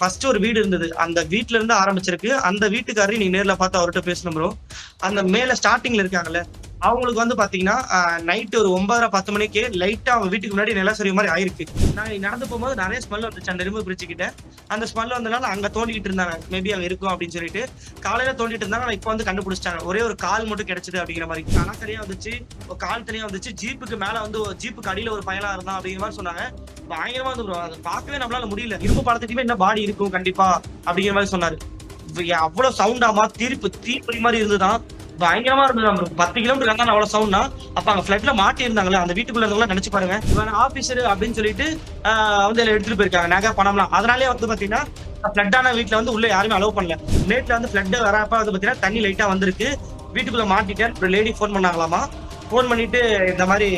First ஒரு வீடு இருந்தது. அந்த வீட்ல இருந்து ஆரம்பிச்சிருக்கு. அந்த வீட்டுக்காரரையும் நீ நேர்ல பார்த்து அவர்கிட்ட பேசணும் ப்ரோ அந்த மேல ஸ்டார்டிங்ல இருக்காங்கல்ல அவங்களுக்கு வந்து பாத்தீங்கன்னா நைட் ஒரு ஒன்பதரை பத்து மணிக்கு லைட்டா அவங்க வீட்டுக்கு முன்னாடி நிலசரி மாதிரி ஆயிருக்கு. நான் நடந்து போகும்போது நிறைய ஸ்மெல் வந்துச்சு. அந்த எறும்பு பிரிச்சுக்கிட்ட அந்த ஸ்மெல் வந்தனால அங்க தோண்டிட்டு இருந்தாங்க. மேபி அங்க இருக்கும் அப்படின்னு சொல்லிட்டு. காலையில தோண்டிட்டு இருந்தாங்க. ஆனா இப்போ வந்து கண்டுபிடிச்சிட்டாங்க. ஒரே ஒரு கால் மட்டும் கிடைச்சது அப்படிங்கிற மாதிரி. கணா தனியா வந்துச்சு. ஒரு கால் தனியா வந்துச்சு. ஜீப்புக்கு மேல வந்து ஜீப்புக்கு அடியில ஒரு பயலா இருந்தான் அப்படிங்கிற மாதிரி சொன்னாங்க. பயங்கரமா வந்து அதை பார்க்கவே நம்மளால முடியல. இரும்பு படத்துக்குமே என்ன பாடி இருக்கும் கண்டிப்பா அப்படிங்கிற மாதிரி சொன்னாரு. அவ்வளவு சவுண்டாமா தீர்ப்பு தீப்பொறி மாதிரி இருந்துதான் பயங்கரமா இருந்தது நம்ம பத்து கிலோமீட்டர் இருந்தா அவ்வளவு சவுண்ட்னா அப்ப அங்க ஃபிளட்ல மாட்டி இருந்தாங்களே அந்த வீட்டுக்குள்ள இருந்தவங்க நினைச்சு பாருங்க இவன் ஆபீசர் அப்படின்னு சொல்லிட்டு வந்து எடுத்துட்டு போயிருக்காங்க. நகை பணம்லாம். அதனாலே வந்து பாத்தீங்கன்னா ஃபிளட்டான வீட்டுல வந்து உள்ள யாருமே அலோவ் பண்ணல. நேட்ல வந்து ஃபிளட் வரப்ப வந்து பாத்தீங்கன்னா தண்ணி லைட்டா வந்திருக்கு. வீட்டுக்குள்ள மாட்டிட்டேன். ஒரு லேடி ஃபோன் பண்ணாங்களாமா. ஃபோன் பண்ணிட்டு இந்த மாதிரி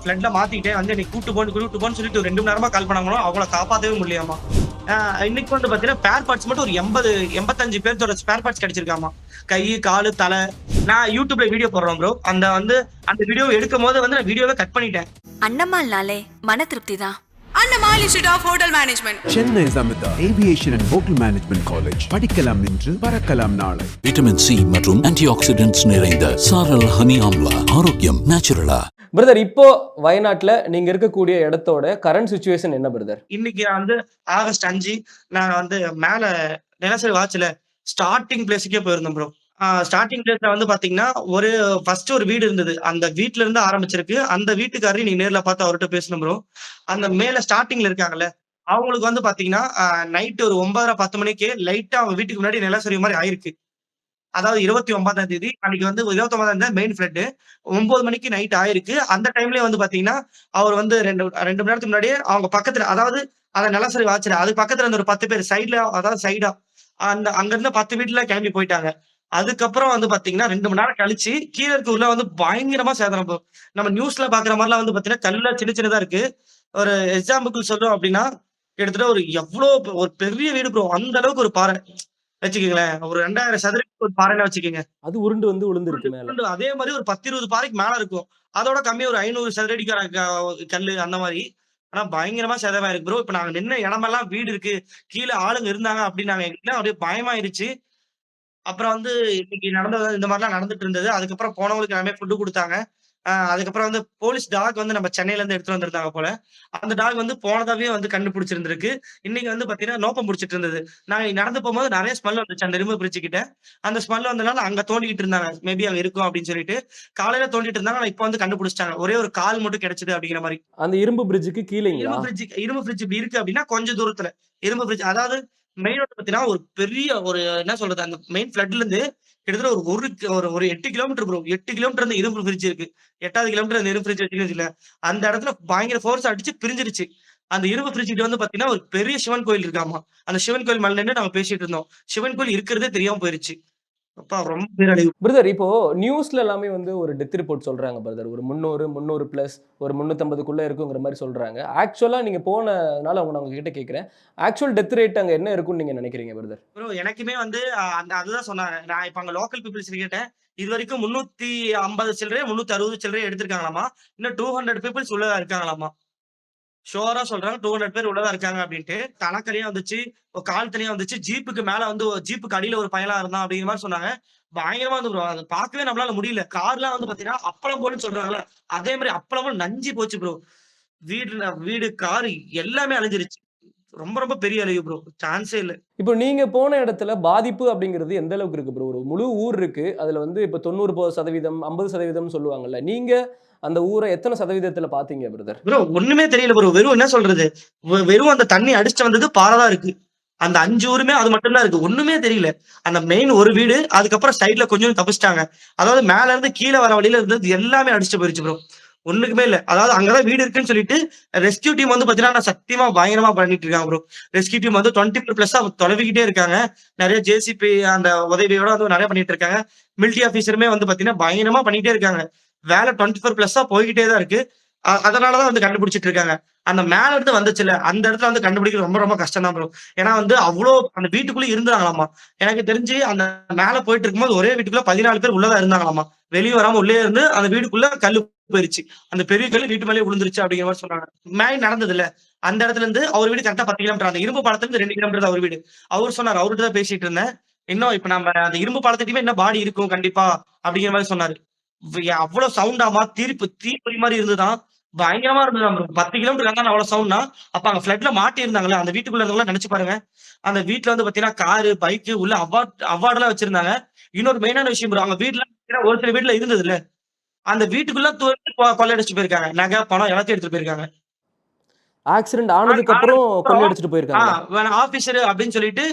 ஃபிளட்ல மாத்திக்கிட்டே வந்து என்னை கூட்டு போன்னு கூட்டு போன்னு சொல்லிட்டு ஒரு ரெண்டு மணி நேரமா கால் பண்ணாங்களோ அவங்கள காப்பாத்தவே முடியாமா இன்னைக்கு வந்து பாத்தீங்கன்னா ஸ்பேர் பார்ட்ஸ் மட்டும் ஒரு எண்பது எண்பத்தஞ்சு பேர்த்தோட ஸ்பேர் பார்ட்ஸ் கிடைச்சிருக்காமா? கை காலு தலை. நான் யூடியூப்ல வீடியோ போடுறோம் ப்ரோ அந்த வந்து அந்த வீடியோ எடுக்கும் போது வந்து நான் வீடியோவை கட் பண்ணிட்டேன். அண்ணம்மாள்னாலே மன திருப்தி தான் Annammal institute of hotel management Chennai Samitha aviation and hotel management college படிக்கலாம் இன்று பறக்கலாம் நாளை. விட்டமின் சி மற்றும் ஆன்டிஆக்சிடென்ட்ஸ் நிறைந்த சாரல் ஹனி ஆம்லா. ஆரோக்கியம் நேச்சுரலா பிரதர் இப்போ வயநாட்டுல நீங்க இருக்கக்கூடிய இடத்தோட கரண்ட் சுச்சுவேஷன் என்ன பிரதர் இன்னைக்கு வந்து ஆகஸ்ட் அஞ்சு நான் வந்து மேல நிலசரி வாட்ச்ல ஸ்டார்டிங் பிளேஸுக்கே போயிருந்தேன் ப்ரோ ஸ்டார்டிங் பிளேஸ்ல வந்து பாத்தீங்கன்னா ஒரு ஃபர்ஸ்ட் ஒரு வீடு இருந்தது. அந்த வீட்ல இருந்து ஆரம்பிச்சிருக்கு. அந்த வீட்டுக்காரரு நீ நேர்ல பார்த்து அவர்கிட்ட பேசணும் ப்ரோ அந்த மேல ஸ்டார்டிங்ல இருக்காங்கல்ல அவங்களுக்கு வந்து பாத்தீங்கன்னா நைட் ஒரு ஒன்பதரை பத்து மணிக்கு லைட்டா அவங்க வீட்டுக்கு முன்னாடி நிலசரி மாதிரி ஆயிருக்கு. அதாவது இருபத்தி ஒன்பதாம் தேதி அன்னைக்கு வந்து இருபத்தி ஒன்பதாம் தேதி மெயின் ஃபிளட் ஒன்பது மணிக்கு நைட் ஆயிருக்கு. அந்த டைம்லயே வந்து பாத்தீங்கன்னா அவர் வந்து ரெண்டு ரெண்டு மணி நேரத்துக்கு முன்னாடியே அவங்க பக்கத்துல அதாவது அந்த நிலசரி வாச்சுல அது பக்கத்துல இருந்த ஒரு பத்து பேர் சைட்ல அதாவது சைடா அந்த அங்க இருந்த பத்து வீட்டுல கிளம்பி போயிட்டாங்க. அதுக்கப்புறம் வந்து பாத்தீங்கன்னா ரெண்டு மணி நேரம் கழிச்சு கீழே இருக்க உள்ள வந்து பயங்கரமா சேதனம் நம்ம நியூஸ்ல பாக்குற மாதிரிலாம் வந்து பாத்தீங்கன்னா கல்லுல சின்ன சின்னதா இருக்கு. ஒரு எக்ஸாம்பிள் சொல்றோம் அப்படின்னா கிட்டத்தட்ட ஒரு எவ்வளவு ஒரு பெரிய வீடு ப்ரோ அந்த அளவுக்கு ஒரு பாறை. வச்சுக்கோங்களேன். ஒரு ரெண்டாயிரம் சதுரத்துக்கு ஒரு பாறைன்னு வச்சுக்கோங்க. அது உருண்டு வந்து விழுந்திருக்கு மேல. அதே மாதிரி ஒரு பத்து இருபது பாறைக்கு மேல இருக்கும். அதோட கம்மி ஒரு ஐநூறு சதுரடிக்கார க- கல்லு அந்த மாதிரி. ஆனா பயங்கரமா சேதமா இருக்கு ப்ரோ இப்ப நாங்க நின்ன இடமெல்லாம் வீடு இருக்கு. கீழே ஆளுங்க இருந்தாங்க அப்படின்னாங்க. எங்களுக்கு அப்படியே பயமாயிருச்சு. அப்புறம் வந்து இன்னைக்கு நடந்தது இந்த மாதிரிலாம் நடந்துட்டு இருந்தது. அதுக்கப்புறம் போனவங்களுக்கு எல்லாமே ஃபுட்டு கொடுத்தாங்க. அதுக்கப்புறம் வந்து போலீஸ் டாக் வந்து நம்ம சென்னையில இருந்து எடுத்துட்டு வந்திருந்தாங்க போல. அந்த டாக் வந்து போனதாவே வந்து கண்டுபிடிச்சிருந்திருக்கு. இன்னைக்கு வந்து பாத்தீங்கன்னா நோக்கம் பிடிச்சிட்டு இருந்தது. நாங்க நடந்து போகும்போது நிறைய ஸ்மெல் வந்துச்சு அந்த எறும்பு பிரிட்ஜ் கிட்ட அந்த ஸ்மெல் வந்தனால அங்க தோண்டிட்டு இருந்தாங்க. மேபி அங்க இருக்கும் அப்படின்னு சொல்லிட்டு காலையில தோண்டிட்டு இருந்தாங்க. ஆனா இப்போ வந்து கண்டுபிடிச்சிட்டாங்க. ஒரே ஒரு கால் மட்டும் கிடைச்சது அப்படிங்கிற மாதிரி. அந்த இரும்பு பிரிட்ஜுக்கு கீழேங்களா? இரும்பு பிரிட்ஜ் இரும்பு பிரிட்ஜ் இப்படி இருக்கு அப்படின்னா கொஞ்சம் தூரத்துல. இரும்பு பிரிட்ஜ் அதாவது மெயின் ரோட் பாத்தீங்கன்னா ஒரு பெரிய ஒரு என்ன சொல்றது அந்த மெயின் ஃபிளட்ல இருந்து கிட்டத்தட்ட ஒரு ஒரு ஒரு ஒரு எட்டு கிலோமீட்டர் ப்ரோ எட்டு கிலோமீட்டர் அந்த இரும்பு பிரிட்ஜ் இருக்கு. எட்டாவது கிலோமீட்டர் அந்த இரும்பு பிரிட்ஜ் வச்சுக்கல அந்த இடத்துல பயங்கர ஃபோர்ஸ் அடிச்சு பிரிஞ்சிருச்சு. அந்த இரும்பு பிரிட்ஜ் கிட்ட வந்து பாத்தீங்கன்னா ஒரு பெரிய சிவன் கோயில் இருக்காமா அந்த சிவன் கோயில் மேல நாங்க பேசிட்டு இருந்தோம். சிவன் கோயில் இருக்கிறதே தெரியாம போயிருச்சு. பிரதர் இப்போ நியூஸ்ல எல்லாமே வந்து ஒரு டெத் ரிப்போர்ட் சொல்றாங்க பிரதர் ஒரு முந்நூறு முந்நூறு பிளஸ் ஒரு முந்நூற்றம்பதுக்குள்ள இருக்குங்கிற மாதிரி சொல்றாங்க. ஆக்சுவலா நீங்க போனதுனால அவங்க நான் உங்ககிட்ட கேட்குறேன் ஆக்சுவல் டெத் ரேட் அங்க என்ன இருக்கும்னு நீங்க நினைக்கிறீங்க பிரதர் ப்ரோ எனக்குமே வந்து அந்த அதுதான் சொன்னாங்க. நான் இப்ப அங்க லோக்கல் பீப்புள்ஸ் கேட்டேன். இது வரைக்கும் முன்னூத்தி ஐம்பது சில்லறை முன்னூத்தி அறுபது சில்லறை எடுத்திருக்காங்களாமா? இன்னும் டூ ஹண்ட்ரட் பீப்புள்ஸ் உள்ளதா இருக்காங்களாமா? ஷோரா சொல்றாங்க. டூ ஹண்ட்ரட் பேர் உள்ளதா இருக்காங்க அப்படின்ட்டு. தனக்கரையா வந்துச்சு. ஒரு கால் தனியா வந்துச்சு. ஜீப்புக்கு மேல வந்து ஜீப்புக்கு அடியில ஒரு பயலா இருந்தான் அப்படிங்கிற மாதிரி சொன்னாங்க. பயங்கரமா வந்து ப்ரோ அதை பார்க்கவே நம்மளால முடியல. கார்லாம் வந்து பாத்தீங்கன்னா அப்பளம் போன்னு சொல்றாங்கல்ல. அதே மாதிரி அப்பளமும் நஞ்சு போச்சு ப்ரோ வீடு வீடு கார் எல்லாமே அழிஞ்சிருச்சு. ரொம்ப ரொம்ப பெரிய அழிவு ப்ரோ சான்ஸே இல்ல. இப்போ நீங்க போன இடத்துல பாதிப்பு அப்படிங்கிறது எந்த அளவுக்கு இருக்கு ப்ரோ ஒரு முழு ஊர் இருக்கு. அதுல வந்து இப்போ தொண்ணூறு சதவீதம் ஐம்பது சதவீதம் சொல்லுவாங்கல்ல. நீங்க அந்த ஊரை எத்தனை சதவீதத்துல பாத்தீங்க பிரதர் ப்ரோ ஒண்ணுமே தெரியல ப்ரோ வெறும் என்ன சொல்றது? வெறும் அந்த தண்ணி அடிச்சுட்டு வந்தது பாறைதான் இருக்கு. அந்த அஞ்சு ஊருமே அது மட்டும்தான் இருக்கு. ஒண்ணுமே தெரியல. அந்த மெயின் ஒரு வீடு அதுக்கப்புறம் சைட்ல கொஞ்சம் தப்பிச்சிட்டாங்க. அதாவது மேல இருந்து கீழே வர வழியில இருந்தது எல்லாமே அடிச்சுட்டு போயிருச்சு ப்ரோ ஒண்ணுக்குமே இல்ல. அதாவது அங்கதான் வீடு இருக்குன்னு சொல்லிட்டு ரெஸ்கியூ டீம் வந்து பாத்தீங்கன்னா நான் சத்தியமா பயங்கரமா பண்ணிட்டு இருக்காங்க ப்ரோ ரெஸ்கியூ டீம் வந்து டுவெண்ட்டி ஃபோர் பிளஸ் தொலைவிக்கிட்டே இருக்காங்க. நிறைய ஜேசிபி அந்த உதவியோட வந்து நிறைய பண்ணிட்டு இருக்காங்க. மிலிட்டரி ஆபீசருமே வந்து பாத்தீங்கன்னா பயங்கரமா பண்ணிட்டே இருக்காங்க. வேலை டுவெண்ட்டி ஃபோர் பிளஸ்ஸா போய்கிட்டே தான் இருக்கு. அதனாலதான் வந்து கண்டுபிடிச்சிட்டு இருக்காங்க. அந்த மேல இருந்து வந்துச்சுல அந்த இடத்துல வந்து கண்டுபிடிக்கிறது ரொம்ப ரொம்ப கஷ்டம் தான் ப்ரோ ஏன்னா வந்து அவ்வளோ அந்த வீட்டுக்குள்ளே இருந்தாங்களாமா? எனக்கு தெரிஞ்சு அந்த மேல போயிட்டு இருக்கும்போது ஒரே வீட்டுக்குள்ள பதினாலு பேர் உள்ளதா இருந்தாங்களாமா? வெளியே வராம உள்ளே இருந்து அந்த வீட்டுக்குள்ள கல்லு போயிருச்சு. அந்த பெரிய கல் வீட்டு மேலே விழுந்துருச்சு அப்படிங்கிற மாதிரி சொன்னாங்க. மேலே நடந்தது இல்ல அந்த இடத்துல இருந்து அவர் வீடு கரெக்டா பத்து கிலோமீட்டர் அந்த இரும்பு பாலத்துல இருந்து ரெண்டு கிலோமீட்டர் தான் அவர் வீடு. அவர் சொன்னார் அவர்கிட்ட தான் பேசிட்டு இருந்தேன். இன்னும் இப்ப நம்ம அந்த இரும்பு பாலத்துக்குமே என்ன பாடி இருக்கும் கண்டிப்பா அப்படிங்கிற மாதிரி சொன்னாரு. அவ்வளவு சவுண்டாமா தீர்ப்பு தீப்பொறி மாதிரி இருந்துதான் பயங்கரமா இருந்தது பத்து கிலோமீட்டர் இருந்தா அவ்வளவு சவுண்ட்னா அப்ப அங்க ஃபிளட்ல மாட்டி இருந்தாங்களே அந்த வீட்டுக்குள்ள இருந்தவங்க நினைச்சு பாருங்க. அந்த வீட்டுல வந்து பாத்தீங்கன்னா காரு பைக்கு உள்ள அவார்ட் அவார்ட் எல்லாம் வச்சிருந்தாங்க. இன்னொரு மெயினான விஷயம் அவங்க வீட்டுல ஒரு சில வீட்டுல இருந்தது இல்ல அந்த வீட்டுக்குள்ள கொள்ளையடிச்சு போயிருக்காங்க. நகை பணம் எல்லாத்தையும் எடுத்துட்டு போயிருக்காங்க. ஆக்சிடென்ட் ஆனதுக்கு அப்புறம் கொள்ளையடிச்சிட்டு போயிருக்காங்க. ஆபீசர் அப்படின்னு சொல்லிட்டு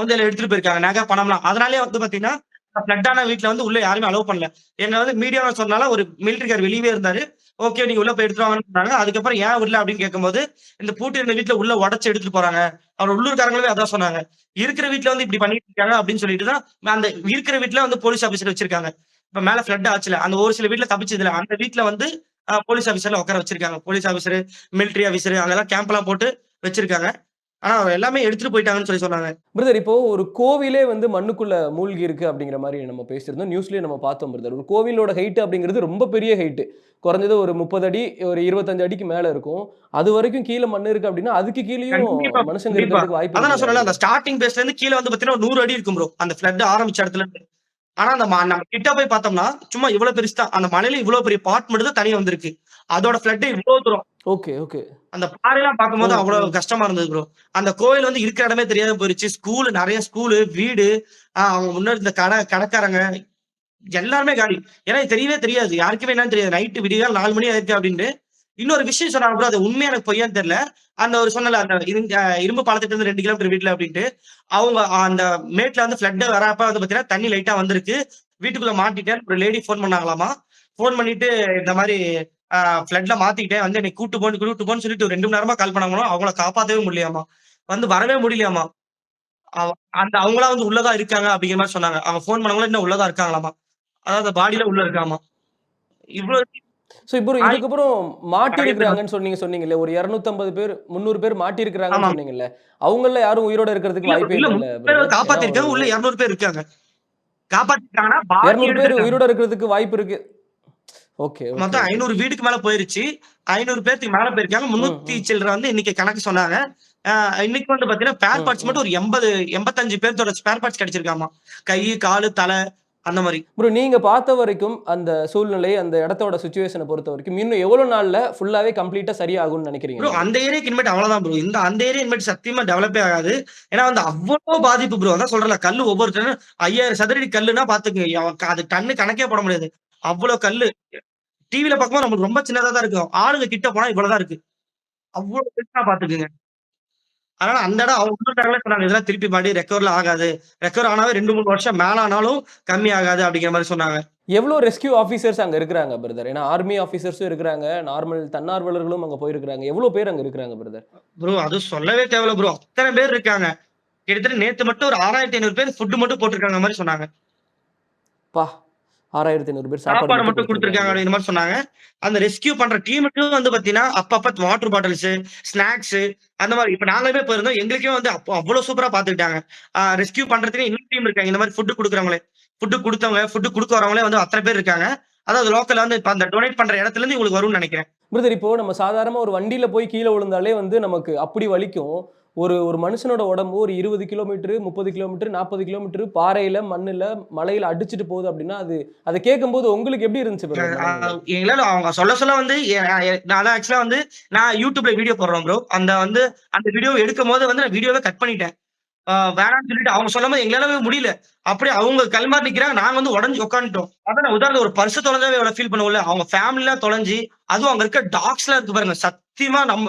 வந்து எடுத்துட்டு போயிருக்காங்க. நகை பணம்லாம். அதனாலே வந்து பாத்தீங்கன்னா ஃபிளட்டான வீட்டுல வந்து உள்ள யாருமே அலோவ் பண்ணல. எங்க வந்து மீடியாவை சொன்னால ஒரு மிலிட்டரிக்கார் வெளியவே இருந்தாரு. ஓகே நீங்க உள்ள போய் எடுத்துருவாங்கன்னு சொன்னாங்க. அதுக்கப்புறம் ஏன் விடல அப்படின்னு கேட்கும்போது இந்த பூட்டி இருந்த வீட்டுல உள்ள உடச்சு எடுத்துட்டு போறாங்க. அவர் உள்ளூர்காரங்களே அதான் சொன்னாங்க. இருக்கிற வீட்டுல வந்து இப்படி பண்ணிட்டு இருக்காங்க அப்படின்னு சொல்லிட்டு தான் அந்த இருக்கிற வீட்டுல வந்து போலீஸ் ஆபீசர் வச்சிருக்காங்க. இப்ப மேல ஃபிளட் ஆச்சுல அந்த ஒரு சில வீட்டுல தப்பிச்சதுல அந்த வீட்டுல வந்து போலீஸ் ஆபீசர்ல உட்கார வச்சிருக்காங்க. போலீஸ் ஆபீசர் மிலிட்டரி ஆபீசர் அங்கெல்லாம் கேம்ப் எல்லாம் போட்டு வச்சிருக்காங்க. ஆனா எல்லாமே எடுத்துட்டு போயிட்டாங்கன்னு சொல்லி சொன்னாங்க. பிரதர் இப்போ ஒரு கோவிலே வந்து மண்ணுக்குள்ள மூழ்கி இருக்கு அப்படிங்கிற மாதிரி நம்ம பேசியிருந்தோம். நியூஸ்லயே நம்ம பார்த்தோம் பிரதர் ஒரு கோவிலோட ஹைட் அப்படிங்கிறது ரொம்ப பெரிய ஹைட் குறைஞ்சது ஒரு முப்பது அடி ஒரு இருபத்தஞ்சு அடிக்கு மேல இருக்கும். அது வரைக்கும் கீழே மண் இருக்கு அப்படின்னா அதுக்கு கீழேயும் மனுஷங்க வாய்ப்பு அதான் நான்? சொல்லல அந்த ஸ்டார்டிங் பேஸ்ல இருந்து கீழே வந்து பாத்தீங்கன்னா நூறு அடி இருக்கும் ப்ரோ அந்த ஃபிளட் ஆரம்பிச்ச இடத்துல இருந்து. ஆனா அந்த நம்ம கிட்ட போய் பார்த்தோம்னா சும்மா இவ்வளவு பெருசு அந்த மலையில இவ்வளவு பெரிய பாட் மட்டும் தான் தனியா வந்திருக்கு. அதோட ஃபிளட் இவ்வளவு தூரம். Okay okay. அந்த பாறையெல்லாம் பார்க்கும்போது அவ்வளவு கஷ்டமா இருந்தது ப்ரோ அந்த கோயில் வந்து இருக்கிற இடமே தெரியாத போயிருச்சு. ஸ்கூல் நிறைய ஸ்கூலு வீடு ஆஹ் அவங்க முன்னாடி இந்த கடை கடைக்காரங்க எல்லாருமே காலி. ஏன்னா தெரியவே தெரியாது. யாருக்குமே என்னன்னு தெரியாது. நைட்டு விடிய நாலு மணி ஆயிருக்கு அப்படின்ட்டு. இன்னொரு விஷயம் சொன்னாங்க ப்ரோ அது உண்மையான எனக்கு பொய்யான்னு தெரியல. அந்த ஒரு சொன்னல அந்த இரும்பு பாலத்திட்ட இருந்து ரெண்டு கிலோமீட்டர் வீட்டுல அப்படின்ட்டு அவங்க அந்த மேட்ல வந்து ஃபிளட் வரப்ப வந்து பாத்தீங்கன்னா தண்ணி லைட்டா வந்திருக்கு. வீட்டுக்குள்ள மாட்டிட்டேன் ஒரு லேடி ஃபோன் பண்ணாங்களாமா? ஃபோன் பண்ணிட்டு இந்த மாதிரி ஃபிளட்ல மாத்திக்கிட்டேன் வந்து என்னை கூட்டு போன்னு கூட்டு போன்னு சொல்லிட்டு ஒரு ரெண்டு மணி நேரமா கால் பண்ணாங்களோ அவங்கள காப்பாத்தவே முடியாமா வந்து வரவே முடியலையாமா? அவ- அந்த அவங்களா வந்து உள்ளதா இருக்காங்க அப்படிங்கிற மாதிரி சொன்னாங்க. அவங்க ஃபோன் பண்ணவங்களும் இன்னும் உள்ளதா இருக்காங்களாமா? அதாவது பாடியில உள்ள இருக்காமா இவ்வளவு சோ இப்போ இதுக்கப்புறம் மாட்டி இருக்கிறாங்கன்னு சொன்னீங்க சொன்னீங்கல்ல. ஒரு 250 பேர் முந்நூறு பேர் மாட்டி இருக்கிறாங்கன்னு. சொன்னீங்கல்ல. அவங்கள யாரும் உயிரோட இருக்கிறதுக்கு வாய்ப்பே இல்ல, காப்பாத்திருக்காங்க உள்ள இருநூறு பேர் இருக்காங்க. காப்பாத்திருக்காங்கன்னா பாதி இருநூறு பேர். உயிரோட இருக்கிறதுக்கு வாய்ப்பு இருக்கு. ஓகே மொத்தம் ஐநூறு வீட்டுக்கு மேல போயிருச்சு. ஐநூறு பேருக்கு மேல போயிருக்காங்க. முன்னூத்தி சில்லற வந்து இன்னைக்கு கணக்கு சொன்னாங்க. இன்னைக்கு வந்து பாத்தீங்கன்னா ஸ்பேர் பார்ட்ஸ் மட்டும் ஒரு எண்பது எண்பத்தஞ்சு பேர்த்தோட ஸ்பேர் பார்ட்ஸ் கிடைச்சிருக்காமா. கை காலு தலை அந்த மாதிரி. ப்ரோ நீங்க பார்த்த வரைக்கும் அந்த சூழ்நிலை அந்த இடத்தோட சுச்சுவேஷனை பொறுத்த வரைக்கும் இன்னும் எவ்வளவு நாள்ல ஃபுல்லாவே கம்ப்ளீட்டா சரியாகும்னு நினைக்கிறீங்க? ப்ரோ அந்த ஏரியாக்கு இனிமேட் அவ்வளவுதான் ப்ரோ இந்த அந்த ஏரியா இனிமேட் சத்தியமா டெவலப்பே ஆகாது. ஏன்னா வந்து அவ்வளவு பாதிப்பு ப்ரோ அதான் சொல்றல கல்லு ஒவ்வொரு டன் ஐயாயிரம் சதுரடி கல்லுன்னா பாத்துக்கங்க. அது டன்னு கணக்கே போட முடியாது. அவ்வளவு கல்லு. டிவில பார்க்கும்போது நம்மளுக்கு ரொம்ப சின்னதா தான் இருக்கும். ஆளுங்க கிட்ட போனா இவ்வளவுதான் இருக்கு. அவ்வளவு பெருசா பாத்துக்குங்க. அதனால அந்த இடம் அவங்க சொன்னாங்க இதெல்லாம் திருப்பி மாடி ரெக்கவர்ல ஆகாது. ரெக்கவர் ஆனாவே ரெண்டு மூணு வருஷம் மேல ஆனாலும் கம்மி ஆகாது அப்படிங்கிற மாதிரி சொன்னாங்க. எவ்வளவு ரெஸ்கியூ ஆஃபீஸர்ஸ் அங்க இருக்கிறாங்க பிரதர் ஏன்னா ஆர்மி ஆஃபீஸர்ஸும் இருக்கிறாங்க நார்மல் தன்னார்வலர்களும் அங்க போயிருக்கிறாங்க. எவ்வளவு பேர் அங்க இருக்கிறாங்க பிரதர் ப்ரோ அது சொல்லவே தேவையில்ல ப்ரோ அத்தனை பேர் இருக்காங்க. கிட்டத்தட்ட நேத்து மட்டும் ஒரு ஆறாயிரத்தி ஐநூறு பேர் ஃபுட் மட்டும் போட்டிருக்காங்க மாதிரி சொன்னாங்க. பா ஆறாயிரத்தி ஐநூறு பேர் சாப்பாடு மட்டும் கொடுத்துருக்காங்க அப்படிங்கிற மாதிரி சொன்னாங்க. அந்த ரெஸ்கியூ பண்ற டீமுக்கும் வந்து பாத்தீங்கன்னா அப்பப்ப வாட்டர் பாட்டில்ஸ் ஸ்நாக்ஸ் அந்த மாதிரி இப்ப நாங்களுமே போயிருந்தோம் எங்களுக்கே வந்து அப்போ அவ்வளவு சூப்பரா பாத்துக்கிட்டாங்க. ரெஸ்கியூ பண்றதுக்கு இன்னும் டீம் இருக்காங்க. இந்த மாதிரி ஃபுட் கொடுக்குறவங்களே. ஃபுட் கொடுத்தவங்க ஃபுட் கொடுக்க வரவங்களே வந்து அத்தனை பேர் இருக்காங்க. அதாவது லோக்கல்ல வந்து இப்ப அந்த டொனேட் பண்ற இடத்துல இருந்து உங்களுக்கு வரும்னு நினைக்கிறேன். பிரதர் இப்போ நம்ம சாதாரணமா ஒரு வண்டியில போய் கீழே விழுந்தாலே வந்து நமக்கு அப்படி வலிக்கும். ஒரு ஒரு மனுஷனோட உடம்பு ஒரு இருபது கிலோமீட்டர் முப்பது கிலோமீட்டர் நாற்பது கிலோமீட்டர் பாறையில மண்ணுல மலையில அடிச்சுட்டு போகுது அப்படின்னா அது அதை கேட்கும்போது உங்களுக்கு எப்படி இருந்துச்சு எங்களால அவங்க சொல்ல சொல்ல வந்து நான் அதான் ஆக்சுவலா வந்து நான் யூடியூப்ல வீடியோ போடுறோம் ப்ரோ அந்த வந்து அந்த வீடியோ எடுக்கும் போது வந்து நான் வீடியோவை கட் பண்ணிட்டேன். ஆஹ் வேணாம்னு சொல்லிட்டு அவங்க சொல்லும் போது எங்களால முடியல. அப்படியே அவங்க கல்மாரி நிக்கிறாங்க நாங்க வந்து உடஞ்சு உட்காந்துட்டோம் அதான் நான் உதாரணம் ஒரு பர்ஸ் தொலைஞ்சாவே எவ்வளவு ஃபீல் பண்ணுவோம்ல அவங்க ஃபேமிலியா தொலைஞ்சி தொலைஞ்சு அதுவும் அங்க இருக்க டாக்ஸ் எல்லாம் இருக்கு பாருங்க சத்தியமா நம்ம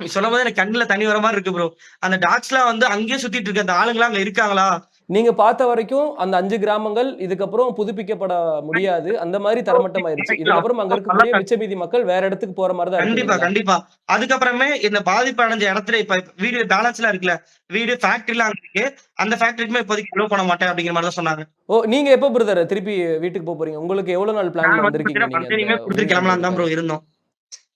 சொல்லும் போது எனக்கு கண்ணுல தண்ணி வர மாதிரி இருக்கு ப்ரோ அந்த டாக்ஸ் எல்லாம் வந்து அங்கேயே சுத்திட்டு இருக்கு. அந்த ஆளுங்களா அங்க இருக்காங்களா? நீங்க பார்த்த வரைக்கும் அந்த அஞ்சு கிராமங்கள் இதுக்கப்புறம் புதுப்பிக்கப்பட முடியாது. அந்த மாதிரி தரமட்டம் ஆயிருச்சு இதுக்கப்புறம் அங்க இருக்கக்கூடிய மிச்ச மீதி மக்கள் வேற இடத்துக்கு போற மாதிரி தான் கண்டிப்பா கண்டிப்பா. அதுக்கப்புறமே இந்த பாதிப்பு அடைஞ்ச இடத்துல இப்ப வீடு பேலன்ஸ் எல்லாம் இருக்குல்ல. வீடு ஃபேக்டரி எல்லாம் இருக்கு. அந்த ஃபேக்டரிக்குமே இப்போதைக்கு உள்ள பண்ண மாட்டேன் அப்படிங்கிற மாதிரி தான் சொன்னாங்க. ஓ நீங்க எப்போ பிரதர் திருப்பி வீட்டுக்கு போக போறீங்க? உங்களுக்கு எவ்வளவு நாள் பிளான் வந்திருக்கீங்க நீங்க கிளம்பலாம் தான் ப்ரோ இருந்தோம்.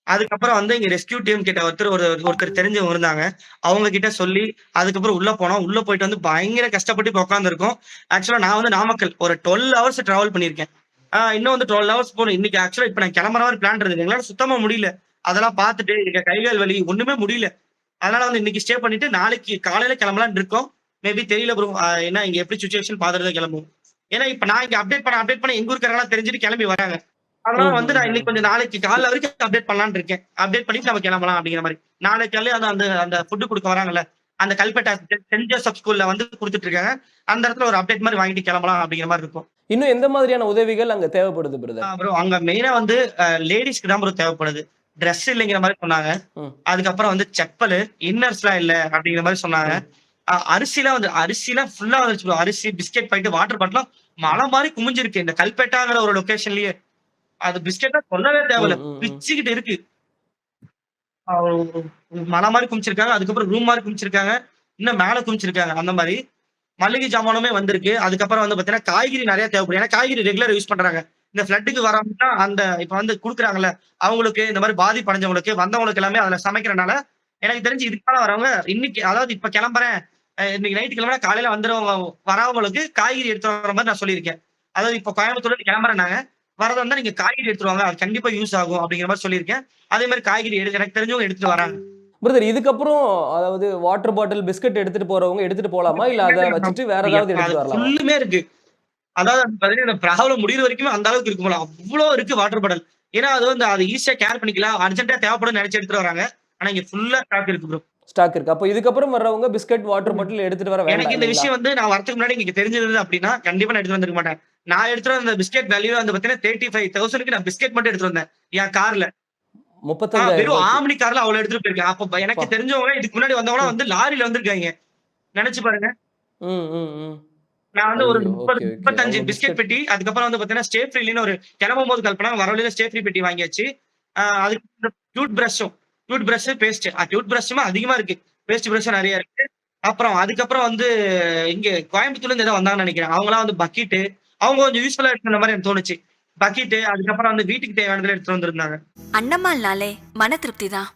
அதுக்கப்புறம் வந்து இங்க ரெஸ்கியூ டீம் கிட்ட ஒருத்தர் ஒரு ஒருத்தர் தெரிஞ்சவங்க இருந்தாங்க. அவங்க கிட்ட சொல்லி அதுக்கப்புறம் உள்ள போனோம். உள்ள போயிட்டு வந்து பயங்கர கஷ்டப்பட்டு இப்ப உட்காந்துருக்கோம் ஆக்சுவலா நான் வந்து நாமக்கல் ஒரு டுவெல் ஹவர்ஸ் டிராவல் பண்ணியிருக்கேன். இன்னும் வந்து டுவெல் ஹவர்ஸ் போகணும். இன்னைக்கு ஆக்சுவலா இப்ப நான் கிளம்புற மாதிரி பிளான் இருந்தது. எங்களால சுத்தமா முடியல. அதெல்லாம் பார்த்துட்டு எங்க கைகள் வலி ஒண்ணுமே முடியல. அதனால வந்து இன்னைக்கு ஸ்டே பண்ணிட்டு நாளைக்கு காலையில கிளம்பலான் இருக்கோம். மேபி தெரியல ப்ரோ ஏன்னா இங்க எப்படி சுச்சுவேஷன் பார்த்துட்டு கிளம்புவோம். கிளம்பும் ஏன்னா இப்ப நான் இங்க அப்டேட் பண்ண அப்டேட் பண்ண எங்க ஊருக்காரங்களா தெரிஞ்சுட்டு கிளம்பி வராங்க. அதனால வந்து நான் இன்னைக்கு கொஞ்சம் நாளைக்கு காலைல வரைக்கும் அப்டேட் பண்ணலாம்னு இருக்கேன். அப்டேட் பண்ணிட்டு நம்ம கிளம்பலாம் அப்படிங்கிற மாதிரி. நாளைக்கு காலையில அந்த அந்த அந்த ஃபுட்டு கொடுக்க வராங்கல்ல அந்த கல்பேட்டா சென்ட் ஜோசப் ஸ்கூல்ல வந்து கொடுத்துட்டு இருக்காங்க. அந்த இடத்துல ஒரு அப்டேட் மாதிரி வாங்கிட்டு கிளம்பலாம் அப்படிங்கிற மாதிரி இருக்கும். இன்னும் எந்த மாதிரியான உதவிகள் அங்க தேவைப்படுது பிரதர் ப்ரோ அங்க மெயினா வந்து லேடிஸ்க்கு தான் ப்ரோ தேவைப்படுது. Dress இல்லைங்கிற மாதிரி சொன்னாங்க. அதுக்கப்புறம் வந்து செப்பல் இன்னர்ஸ் எல்லாம் இல்ல அப்படிங்கிற மாதிரி சொன்னாங்க. அரிசிலாம் வந்து அரிசிலாம் ஃபுல்லா வந்துருச்சு bro. அரிசி பிஸ்கெட் பாக்கெட் வாட்டர் பாட்டிலாம் மலை மாதிரி குமிஞ்சிருக்கு. இந்த கல்பேட்டாங்கிற ஒரு லொகேஷன்லயே அது பிஸ்கெட்டா சொல்லவே தேவையில்ல. பிச்சுக்கிட்டு இருக்கு. மலை மாதிரி குமிச்சிருக்காங்க. அதுக்கப்புறம் ரூம் மாதிரி குமிச்சிருக்காங்க. இன்னும் மேல குமிச்சிருக்காங்க. அந்த மாதிரி. மளிகை ஜாமானுமே வந்திருக்கு. அதுக்கப்புறம் வந்து பாத்தீங்கன்னா காய்கறி நிறைய தேவைப்படும். ஏன்னா காய்கறி ரெகுலர் யூஸ் பண்றாங்க. இந்த ஃபிளட்டுக்கு வராமட்டா அந்த இப்ப வந்து குடுக்குறாங்கல்ல அவங்களுக்கு இந்த மாதிரி பாதிப்படைஞ்சவங்களுக்கு வந்தவங்களுக்கு எல்லாமே அதுல சமைக்கிறனால எனக்கு தெரிஞ்சு இதுக்கான வரவங்க இன்னைக்கு அதாவது இப்ப கிளம்புறேன். இன்னைக்கு நைட்டு கிளம்புறேன். காலையில வந்துடுறவங்க வரவங்களுக்கு காய்கறி எடுத்து வர மாதிரி நான் சொல்லியிருக்கேன். அதாவது இப்ப கோயம்புத்தூர்ல கிளம்புறேன் நாங்க வரதா இருந்தா நீங்க காய்கறி எடுத்துட்டு வாங்க அது கண்டிப்பா யூஸ் ஆகும் அப்படிங்கிற மாதிரி சொல்லியிருக்கேன். அதே மாதிரி காய்கறி எடு எனக்கு தெரிஞ்சவங்க எடுத்துட்டு வராங்க. பிரதர் இதுக்கப்புறம் அதாவது வாட்டர் பாட்டில் பிஸ்கட் எடுத்துட்டு போறவங்க எடுத்துட்டு போலாமா? இல்ல அதை வச்சுட்டு வேற ஏதாவது எடுத்துட்டு வரலாமா? ஃபுல்லுமே இருக்கு. அதாவது அது பாத்தீங்கன்னா ப்ராப்ளம் முடியிற வரைக்குமே அந்த அளவுக்கு இருக்கும் போல. அவ்வளோ இருக்கு வாட்டர் பாட்டில் ஏன்னா அது வந்து அது ஈஸியா கேர் பண்ணிக்கலாம். அர்ஜென்ட்டா தேவைப்படும் நினைச்சு எடுத்துட்டு வராங்க. ஆனா இங்க ஃபுல்லா ஸ்டாக் இருக்கு ப்ரோ ஸ்டாக் இருக்கு. அப்போ இதுக்கப்புறம் வர்றவங்க பிஸ்கட் வாட்டர் பாட்டில் எடுத்துட்டு வர எனக்கு இந்த? விஷயம் வந்து நான் வரதுக்கு முன்னாடி இங்க தெரிஞ்சது அப்படின்னா கண்டிப்பா நான் எடுத்துட்டு வந்திருக்க மாட்டேன். நான் எடுத்துட்டு வந்த பிஸ்கெட் வேல்யூ வந்து பாத்தீங்கன்னா தேர்ட்டி ஃபைவ் தௌசண்ட்க்கு நான் பிஸ்கெட் மட்டும் எடுத்துட்டு வந்தேன். என் கார்ல வெறும். ஆம்னி கார்ல அவ்வளவு எடுத்துட்டு போயிருக்கேன். அப்ப எனக்கு. தெரிஞ்சவங்க இதுக்கு முன்னாடி வந்தவங்க வந்து லாரில வந்திருக்காங்க. நினைச்சு பாருங்க. நான் வந்து ஒரு முப்பது. முப்பத்தஞ்சு பிஸ்கெட் பெட்டி அதுக்கப்புறம் வந்து பாத்தீங்கன்னா ஸ்டே ஃப்ரீலின்னு ஒரு கிளம்பும் போது கல்பனா வர வழியில ஸ்டே ஃப்ரீ பெட்டி வாங்கியாச்சு. அதுக்கு டியூட் பிரஷும் டியூட் பிரஷ் பேஸ்ட் டியூட் பிரஷுமே அதிகமா இருக்கு. பேஸ்ட் பிரஷும் நிறைய இருக்கு. அப்புறம் அதுக்கப்புறம் வந்து இங்க கோயம்புத்தூர்ல இருந்து ஏதோ வந்தாங்கன்னு நினைக்கிறேன். அவங்களாம் வந்து பக்கெட்டு அவங்க கொஞ்சம் யூஸ்ஃபுல்லா இருக்கிற மாதிரி எனக்கு தோணுச்சு. பக்கெட்டு அதுக்கப்புறம் வந்து வீட்டுக்கு தேவையானதுல எடுத்துட்டு வந்திருந்தாங்க. அண்ணம்மாள்னாலே மன திருப்தி தான்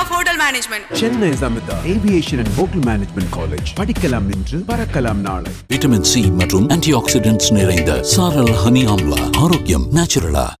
of Hotel Management. Chennai Samitha aviation and hotel management college படிக்கலாம் இன்று பறக்கலாம் நாளை. விட்டமின் சி மற்றும் ஆன்டி ஆக்சிடென்ட்ஸ் நிறைந்த சாரல் ஹனி ஆம்லா. ஆரோக்கியம் நேச்சுரலா